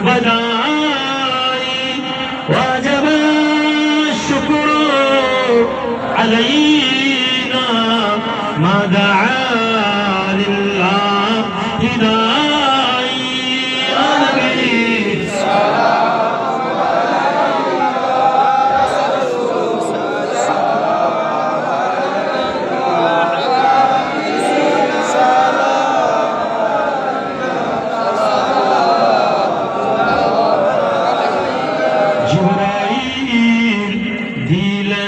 بنائي واجب الشكر علينا. ما دعا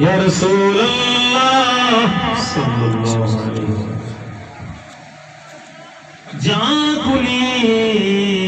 یا رسول اللہ صلی اللہ علیہ وسلم. جان کلی